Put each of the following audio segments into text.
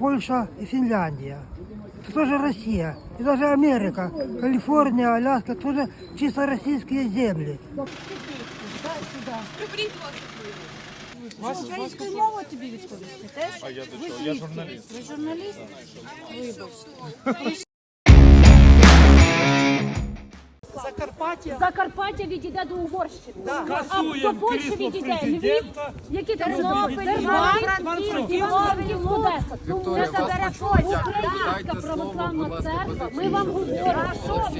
Польша и Финляндия. Это тоже Россия. И даже Америка, Калифорния, Аляска, тоже чисто российские земли. Українською мовою тобі відповісти теж? А я до чого? Я журналіст. Ви журналіст? Вибач. Закарпаття відійде до Угорщини. А до Польщі відійде Львів, які там Тернопіль, Одеса. Тому це забере Польща. Українська православна церква. Ми вам говоримо,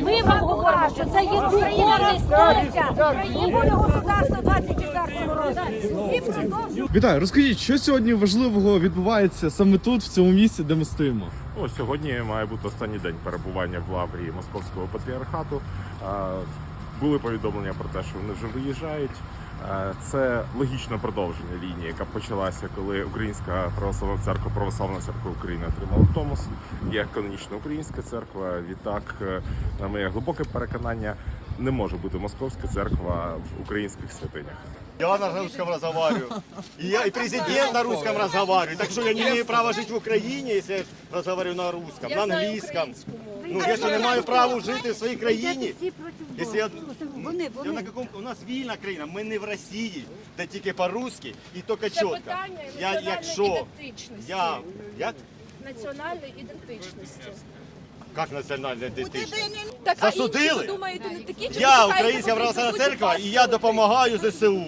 ми вам говоримо, що це є духовний століття. Буде государство 24 року. І продовжує. Вітаю, розкажіть, що сьогодні важливого відбувається саме тут, в цьому місці, де ми стоїмо? Ну, сьогодні має бути останній день перебування в лаврі Московського патріархату. А, Були повідомлення про те, що вони вже виїжджають. А, Це логічне продовження лінії, яка почалася, коли Українська православна церква, православна церква України отримала Томос. Є канонічна українська церква. Відтак, е, на моє глибоке переконання, не може бути московська церква в українських святинях. Я на русском разговариваю. И, я, и президент на русском разговаривает. Так что я не имею права жить в Украине, если я разговариваю на русском, на английском. Ну, я що не маю права жити в своїй країні. Якщо я, Вони, я на каком, у нас вільна країна, ми не в Росії, де тільки по-русски і тільки чітко. питання Я, національної якщо ідентичності. я, як? національної ідентичності. Як національна ідентичність? Так, Засудили? а інші, ви думаєте, не такі, чи Я українська православна вони церква і я допомагаю ЗСУ.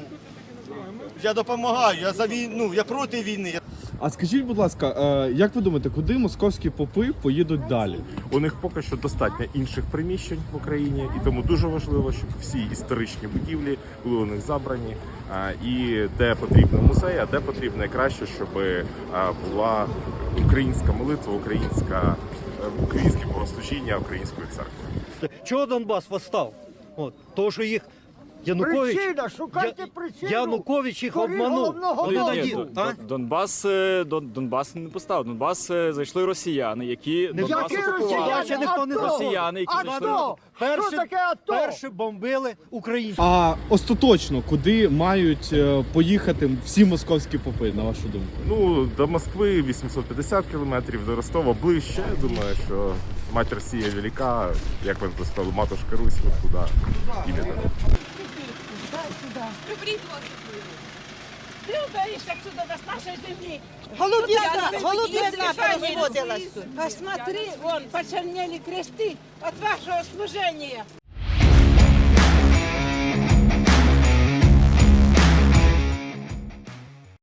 Я допомагаю, я за війну, я проти війни. А скажіть, будь ласка, е, як ви думаєте, куди московські попи поїдуть далі? У них поки що достатньо інших приміщень в Україні, і тому дуже важливо, щоб всі історичні будівлі були у них забрані. а, І де потрібно музей, а де потрібно найкраще, щоб а, була українська молитва, українська е, українське богослужіння української церкви. Чого Донбас восстав? От, того, що їх Янукович, Причина, шукайте Я- причину. Янукович їх обманув. головного Дон- а? Дон- Донбас, е, Дон, Донбас не поставив. Донбас е, зайшли росіяни, які Донбас Які окупували. росіяни? Ще ніхто не АТО! Росіяни, які АТО! зайшли. Що Перші, таке АТО? перші бомбили українців. А остаточно, куди мають е, поїхати всі московські попи, на вашу думку? Ну до Москви 850 кілометрів, до Ростова ближче. Я думаю, що мать Росія велика, як вам би сказали, матушка Русь, от туди іменно. Приберіть. Ти уберися отсюда з нашої землі. Голубизна, голубизна производилась. Посмотри, вон, почернели кресты от вашего служения.